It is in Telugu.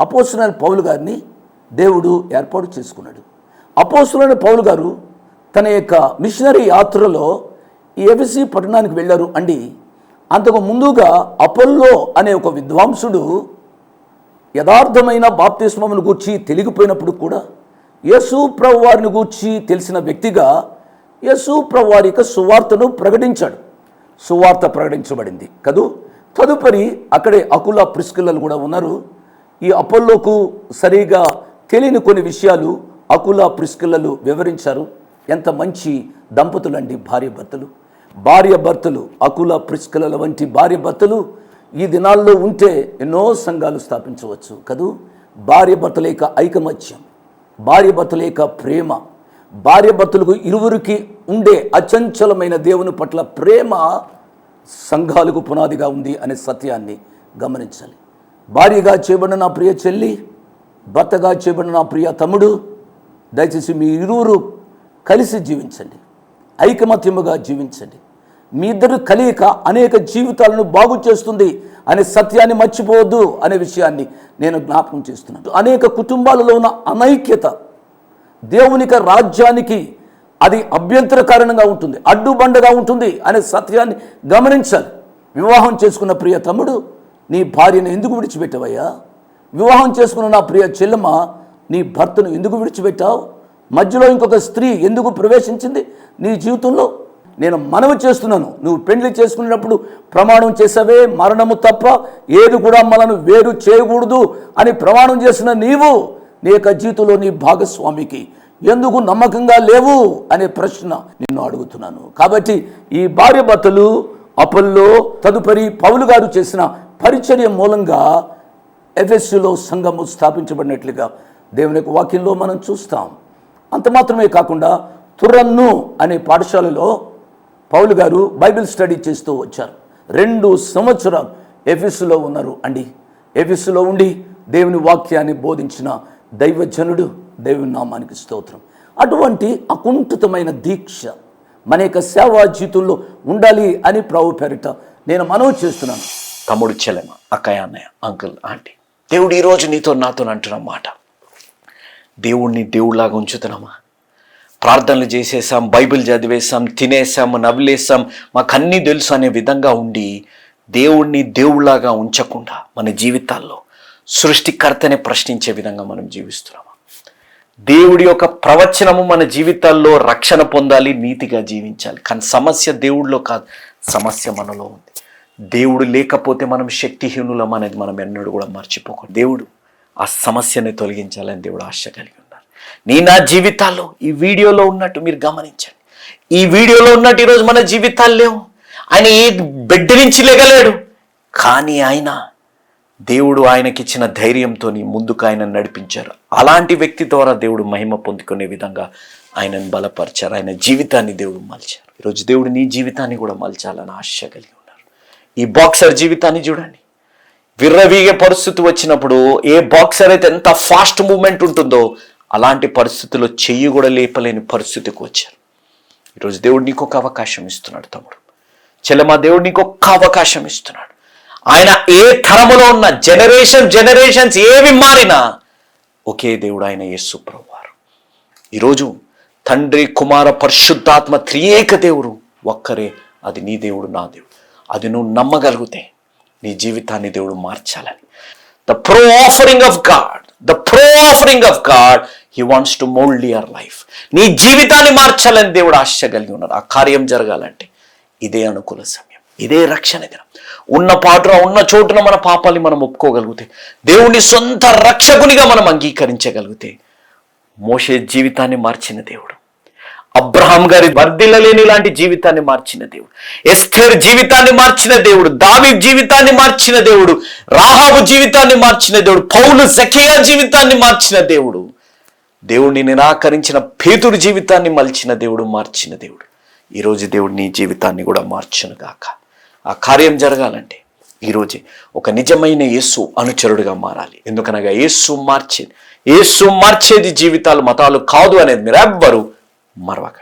అపోస్తులైన పౌలు గారిని దేవుడు ఏర్పాటు చేసుకున్నాడు. అపోస్తులైన పౌలు గారు తన యొక్క మిషనరీ యాత్రలో ఈ ఎఫ్సి పట్టణానికి వెళ్ళారు అండి. అంతకు ముందుగా అపోల్లో అనే ఒక విద్వాంసుడు యథార్థమైన బాప్తిస్మమును గూర్చి తెలిగిపోయినప్పుడు కూడా యేసు ప్రభు వారిని గూర్చి తెలిసిన వ్యక్తిగా యేసు ప్రభు వారి యొక్క సువార్తను ప్రకటించాడు. సువార్త ప్రకటించబడింది కదూ? తదుపరి అక్కడే అకుల ప్రిస్కిల్లలు కూడా ఉన్నారు. ఈ అపోల్లోకు సరిగా తెలియని కొన్ని విషయాలు అకుల ప్రిస్కిల్లలు వివరించారు. ఎంత మంచి దంపతులండి భార్య భర్తలు. భార్య భర్తలు అకుల ప్రిస్కిల్లల వంటి భార్య భర్తలు ఈ దినాల్లో ఉంటే ఎన్నో సంఘాలు స్థాపించవచ్చు కదూ? భార్య భర్తల యొక్క ఐకమత్యం భార్య భర్తల యొక్క ప్రేమ భార్య భర్తలకు ఇరువురికి ఉండే అచంచలమైన దేవుని పట్ల ప్రేమ సంఘాలకు పునాదిగా ఉంది అనే సత్యాన్ని గమనించాలి. భార్యగా చేయబడిన నా ప్రియ చెల్లి భర్తగా చేయబడిన నా ప్రియ తమ్ముడు దయచేసి మీ ఇరువురు కలిసి జీవించండి. ఐకమత్యముగా జీవించండి. మీ ఇద్దరు కలియక అనేక జీవితాలను బాగు చేస్తుంది అనే సత్యాన్ని మర్చిపోవద్దు అనే విషయాన్ని నేను జ్ఞాపకం చేస్తున్నాను. అనేక కుటుంబాలలో ఉన్న అనైక్యత దేవునిక రాజ్యానికి అది అభ్యంతర కారణంగా ఉంటుంది అడ్డుబండగా ఉంటుంది అనే సత్యాన్ని గమనించాలి. వివాహం చేసుకున్న ప్రియ తమ్ముడు నీ భార్యను ఎందుకు విడిచిపెట్టావయ్యా? వివాహం చేసుకున్న నా ప్రియ చెల్లెమ్మ నీ భర్తను ఎందుకు విడిచిపెట్టావు? మధ్యలో ఇంకొక స్త్రీ ఎందుకు ప్రవేశించింది నీ జీవితంలో? నేను మనవి చేస్తున్నాను. నువ్వు పెళ్ళి చేసుకునేటప్పుడు ప్రమాణం చేసావే మరణము తప్ప ఏది కూడా మనను వేరు చేయకూడదు అని ప్రమాణం చేసిన నీవు నీ యొక్క జీవితంలో నీ భాగస్వామికి ఎందుకు నమ్మకంగా లేవు అనే ప్రశ్న నిన్ను అడుగుతున్నాను. కాబట్టి ఈ భార్య భర్తలు అపల్లో తదుపరి పౌలు గారు చేసిన పరిచర్య మూలంగా ఎఫ్ఎస్సిలో సంఘము స్థాపించబడినట్లుగా దేవుని యొక్క వాక్యంలో మనం చూస్తాం. అంత మాత్రమే కాకుండా తురన్ను అనే పాఠశాలలో పౌలు గారు బైబిల్ స్టడీ చేస్తూ వచ్చారు. రెండు సంవత్సరాలు ఎఫ్ఎస్సులో ఉన్నారు అండి. ఎఫ్ఎస్సులో ఉండి దేవుని వాక్యాన్ని బోధించిన దైవజనుడు దేవుని నామానికి స్తోత్రం. అటువంటి అకుంఠితమైన దీక్ష మన యొక్క సేవా జీతుల్లో ఉండాలి అని ప్రభు పేరిట నేను మనవి చేస్తున్నాను. తమ్ముడు చెల్లెమ్మ అక్కయ్య అన్నయ్య అంకుల్ ఆంటీ దేవుడు ఈరోజు నీతో నాతో అంటున్న మాట. దేవుణ్ణి దేవుడిలాగా ఉంచుతున్నామా? ప్రార్థనలు చేసేసాం బైబిల్ చదివేసాం తినేసాం నవ్వులేసాం మాకు అన్నీ తెలుసు అనే విధంగా ఉండి దేవుణ్ణి దేవుళ్ళాగా ఉంచకుండా మన జీవితాల్లో సృష్టికర్తనే ప్రశ్నించే విధంగా మనం జీవిస్తున్నాం. దేవుడి యొక్క ప్రవచనము మన జీవితాల్లో రక్షణ పొందాలి నీతిగా జీవించాలి. కానీ సమస్య దేవుడిలో కాదు. సమస్య మనలో ఉంది. దేవుడు లేకపోతే మనం శక్తిహీనులం అనేది మనం ఎన్నడూ కూడా మర్చిపోకూడదు. దేవుడు ఆ సమస్యని తొలగించాలని దేవుడు ఆశ కలిగి ఉన్నారు. నీ నా జీవితాల్లో ఈ వీడియోలో ఉన్నట్టు మీరు గమనించండి. ఈ వీడియోలో ఉన్నట్టు ఈరోజు మన జీవితాలు లేవు. ఆయన ఏ బిడ్డ నుంచి లేగలేడు. కానీ ఆయన దేవుడు ఆయనకిచ్చిన ధైర్యంతో ముందుకు ఆయన నడిపించారు. అలాంటి వ్యక్తి ద్వారా దేవుడు మహిమ పొందుకునే విధంగా ఆయనను బలపరిచారు. ఆయన జీవితాన్ని దేవుడు మలిచారు. ఈరోజు దేవుడు నీ జీవితాన్ని కూడా మలచాలని ఆశ కలిగి ఉన్నారు. ఈ బాక్సర్ జీవితాన్ని చూడండి. విర్రవీగే పరిస్థితి వచ్చినప్పుడు ఏ బాక్సర్ అయితే ఎంత ఫాస్ట్ మూమెంట్ ఉంటుందో అలాంటి పరిస్థితుల్లో చెయ్యి కూడా లేపలేని పరిస్థితికి వచ్చారు. ఈరోజు దేవుడు నీకు ఒక అవకాశం ఇస్తున్నాడు తమ్ముడు. చెల్లెమా దేవుడు నీకు ఒక్క అవకాశం ఇస్తున్నాడు. ఆయన ఏ తరములో ఉన్న జనరేషన్ జనరేషన్స్ ఏవి మారినా ఒకే దేవుడు ఆయన యేసు ప్రభువారు. ఈరోజు తండ్రి కుమార పరిశుద్ధాత్మ త్రియేక దేవుడు ఒక్కరే. అది నీ దేవుడు నా దేవుడు. అది నువ్వు నమ్మగలిగితే నీ జీవితాన్ని దేవుడు మార్చాలని. The pro offering of God the pro offering of God he wants to mould your life నీ జీవితాన్ని మార్చాలని దేవుడు ఆశ కలిగి ఉన్నారు ఆ కార్యం జరగాలంటే ఇదే అనుకూల సమయం. ఇదే రక్షణ దినం. ఉన్న పాటున ఉన్న చోటున మన పాపాల్ని మనం ఒప్పుకోగలిగితే దేవుని సొంత రక్షకునిగా మనం అంగీకరించగలిగితే మోషే జీవితాన్ని మార్చిన దేవుడు. అబ్రహాం గారి వర్ధిల్లలేని లాంటి జీవితాన్ని మార్చిన దేవుడు. ఎస్థేర్ జీవితాన్ని మార్చిన దేవుడు. దావి జీవితాన్ని మార్చిన దేవుడు. రాహాబు జీవితాన్ని మార్చిన దేవుడు. పౌలు జకియా జీవితాన్ని మార్చిన దేవుడు. దేవుడిని నిరాకరించిన పేతుడు జీవితాన్ని మలిచిన దేవుడు మార్చిన దేవుడు. ఈరోజు దేవుడు నీ జీవితాన్ని కూడా మార్చును గాక. ఆ కార్యం జరగాలంటే ఈరోజే ఒక నిజమైన యేసు అనుచరుడిగా మారాలి. ఎందుకనగా యేసు మార్చేది యేసు మార్చేది జీవితాలు మతాలు కాదు అనేది మీరు ఎవ్వరూ మరవకండి.